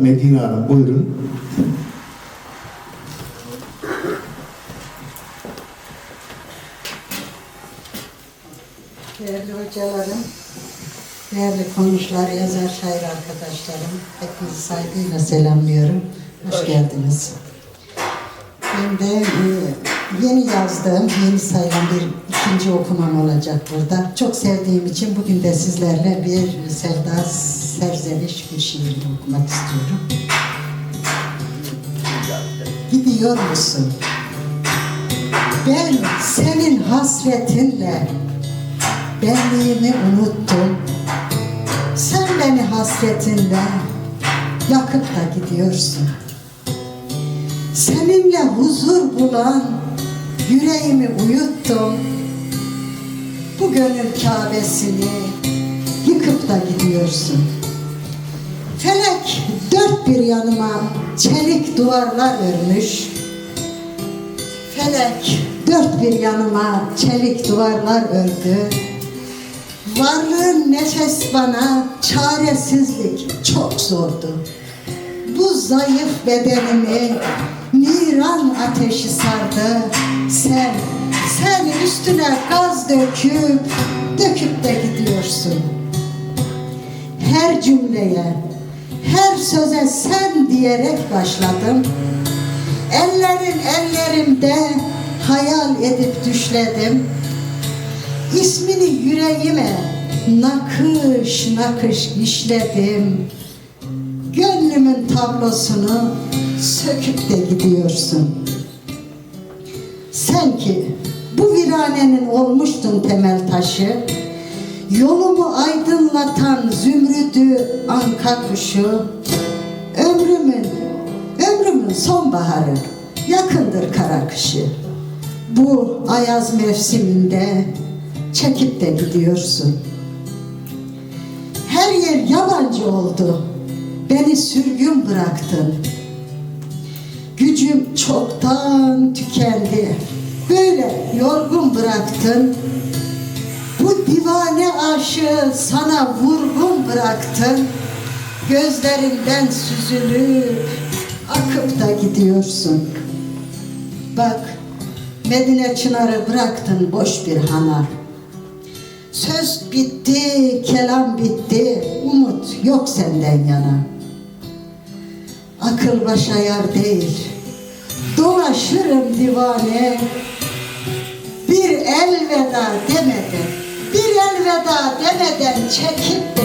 Medine Hanım buyurun. Değerli hocalarım, değerli konuşlar, yazar, şair arkadaşlarım, hepinizi saygıyla selamlıyorum. Hoş geldiniz. Ben de e, yeni yazdığım, yeni sayılan bir ikinci okumam olacak burada. Çok sevdiğim için bugün de sizlerle bir Selda Serzeniş bir şiirini okumak istiyorum. Gidiyor musun? Ben senin hasretinle benliğimi unuttum. Sen beni hasretinle yakıp da gidiyorsun. Seninle huzur bulan yüreğimi uyuttum. Bu gönül Kabe'sini yıkıp da gidiyorsun. Felek dört bir yanıma çelik duvarlar örmüş. Felek dört bir yanıma çelik duvarlar ördü. Varlığın nefes bana çaresizlik çok zordu. Bu zayıf bedenimi niran ateşi sardı. Sen, sen üstüne gaz döküp, döküp de gidiyorsun. Her cümleye, her söze sen diyerek başladım. Ellerin ellerimde hayal edip düşledim. İsmini yüreğime nakış nakış işledim. Gönlümün tablosunu söküp de gidiyorsun. Sen ki bu viranenin olmuştun temel taşı, yolumu aydınlatan zümrüdü anka kuşu, ömrümün, ömrümün sonbaharı, yakındır kara kışı. Bu ayaz mevsiminde çekip de gidiyorsun. Her yer yabancı oldu. Beni sürgün bıraktın. Gücüm çoktan tükendi. Böyle yorgun bıraktın. Bu divane aşığı sana vurgun bıraktın. Gözlerinden süzülüp akıp da gidiyorsun. Bak Medine Çınar'ı bıraktın boş bir hana. Söz bitti, kelam bitti, umut yok senden yana. Akıl başa yar değil, dolaşırım divane. Bir elveda demeden, bir elveda demeden çekip